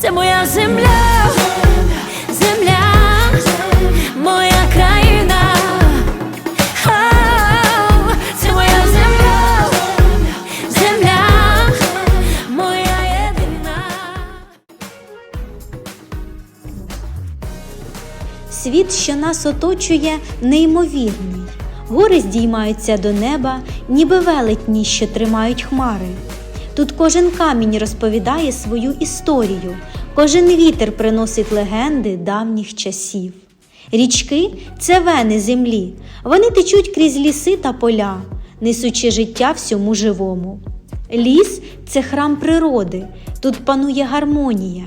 це моя земля, земля, моя країна. Це моя земля, земля, моя єдина. Світ, що нас оточує, неймовірний. Гори здіймаються до неба, ніби велетні, що тримають хмари. Тут кожен камінь розповідає свою історію, кожен вітер приносить легенди давніх часів. Річки це вени землі, вони течуть крізь ліси та поля, несучи життя всьому живому. Ліс це храм природи, тут панує гармонія.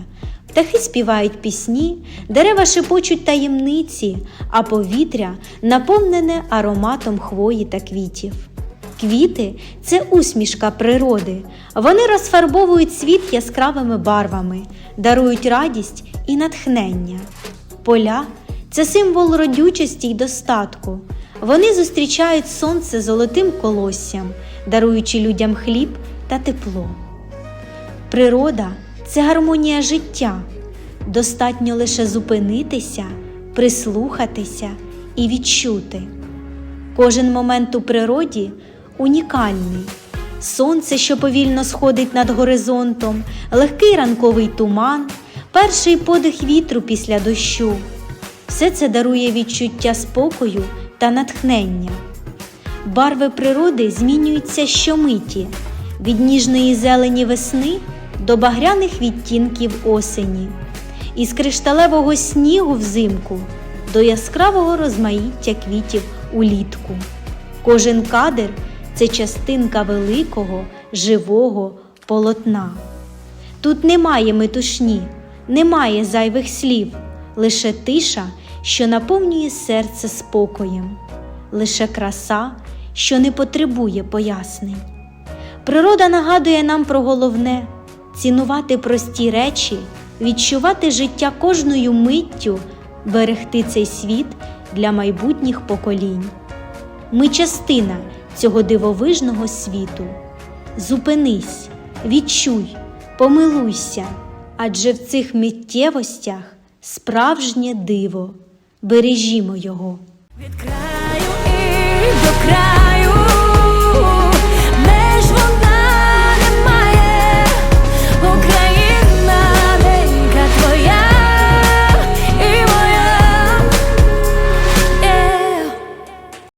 Птахи співають пісні, дерева шепочуть таємниці, а повітря наповнене ароматом хвої та квітів. Квіти це усмішка природи. Вони розфарбовують світ яскравими барвами, дарують радість і натхнення. Поля це символ родючості й достатку. Вони зустрічають сонце золотим колоссям, даруючи людям хліб та тепло. Природа це гармонія життя. Достатньо лише зупинитися, прислухатися і відчути. Кожен момент у природі унікальний. Сонце, що повільно сходить над горизонтом, легкий ранковий туман, перший подих вітру після дощу. Все це дарує відчуття спокою та натхнення. Барви природи змінюються щомиті від ніжної зелені весни до багряних відтінків осені, із кришталевого снігу взимку до яскравого розмаїття квітів улітку. Кожен кадр це частинка великого, живого полотна. Тут немає метушні, немає зайвих слів, лише тиша, що наповнює серце спокоєм, лише краса, що не потребує пояснень. Природа нагадує нам про головне цінувати прості речі, відчувати життя кожною миттю, берегти цей світ для майбутніх поколінь. Ми частина цього дивовижного світу. Зупинись, відчуй, помилуйся, адже в цих миттєвостях справжнє диво. Бережімо його.